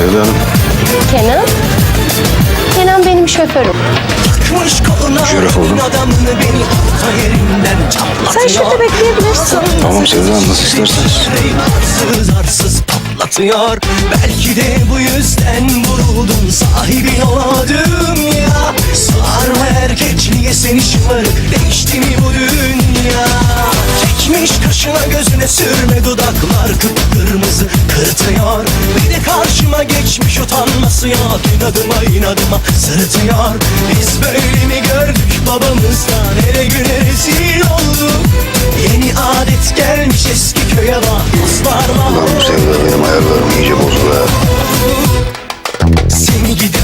Sevda Hanım. Kenan. Kenan benim şoförüm. Şeref oldum. Sen şurada bekleyebilirsin. Tamam Sevda Hanım nasıl istersen. Arsız patlatıyor. Belki de bu yüzden vuruldum sahibin olamadım ya. Sığar mı erkekliğe seni şımarık değişti mi bu dünya? Çekmiş kaşına gözüne sürme dudaklar kıpkırmızı kırtıyor siyah inadıma inadıma. Sırıtıyor Biz böyle mi gördük babamızdan hele güne rezil olduk. Yeni adet gelmiş eski köye bak. Dostlar var Ulan bu sevda benim ayarlarım iyice bozdu be Seni gidip